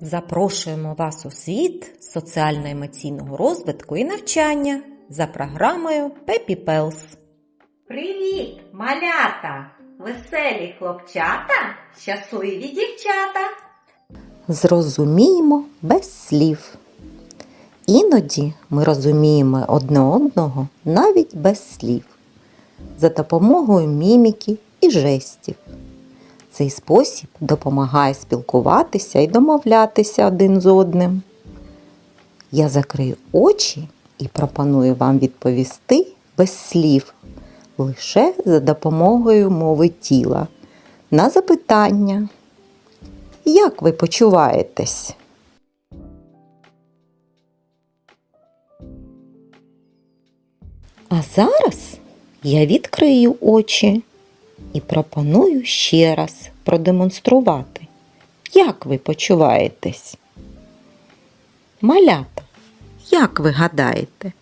Запрошуємо вас у світ соціально-емоційного розвитку і навчання за програмою Пепі Пелс. Привіт, малята! Веселі хлопчата, щасливі дівчата. Зрозуміємо без слів. Іноді ми розуміємо одне одного навіть без слів за допомогою міміки і жестів. Цей спосіб допомагає спілкуватися і домовлятися один з одним. Я закрию очі і пропоную вам відповісти без слів, лише за допомогою мови тіла на запитання. Як ви почуваєтесь? А зараз я відкрию очі і пропоную ще раз продемонструвати, як ви почуваєтесь. Малята, як ви гадаєте,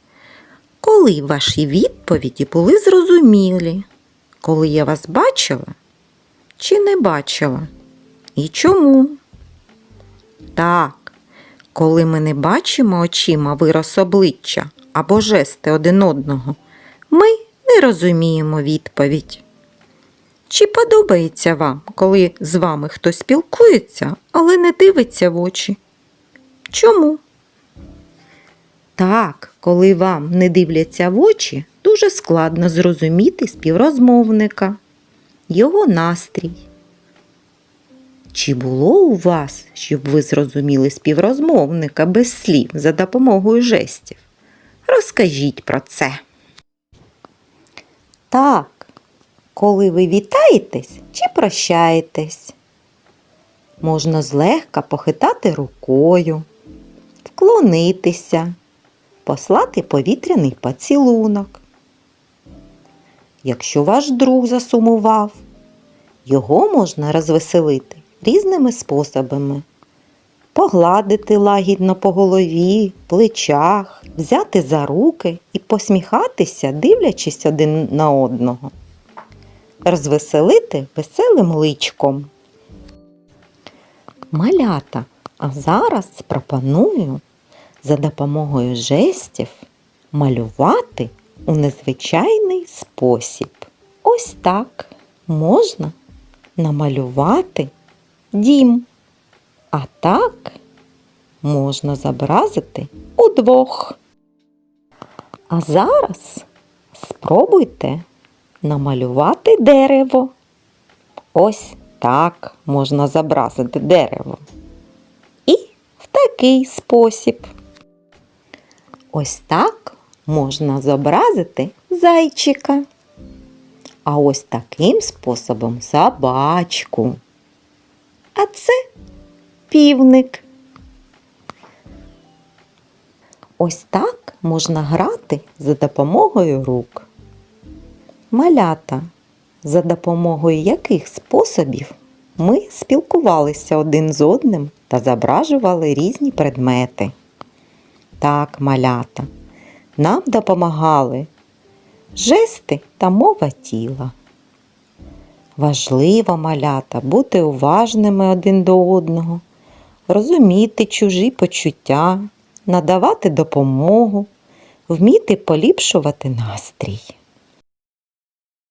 коли ваші відповіді були зрозумілі, коли я вас бачила чи не бачила? І чому? Так, коли ми не бачимо очима вираз обличчя або жести один одного, ми не розуміємо відповідь. Чи подобається вам, коли з вами хтось спілкується, але не дивиться в очі? Чому? Так, коли вам не дивляться в очі, дуже складно зрозуміти співрозмовника, його настрій. Чи було у вас, щоб ви зрозуміли співрозмовника без слів за допомогою жестів? Розкажіть про це. Так, коли ви вітаєтесь чи прощаєтесь, можна злегка похитати рукою, вклонитися, послати повітряний поцілунок. Якщо ваш друг засумував, його можна розвеселити різними способами. Погладити лагідно по голові, плечах, взяти за руки і посміхатися, дивлячись один на одного. Розвеселити веселим личком. Малята, а зараз пропоную за допомогою жестів малювати у незвичайний спосіб. Ось так можна намалювати дім. А так можна зобразити удвох. А зараз спробуйте намалювати дерево. Ось так можна зобразити дерево. І в такий спосіб. Ось так можна зобразити зайчика. А ось таким способом собачку. А це півник. Ось так можна грати за допомогою рук. Малята, за допомогою яких способів ми спілкувалися один з одним та зображували різні предмети. Так, малята, нам допомагали жести та мова тіла. Важливо, малята, бути уважними один до одного, розуміти чужі почуття, надавати допомогу, вміти поліпшувати настрій.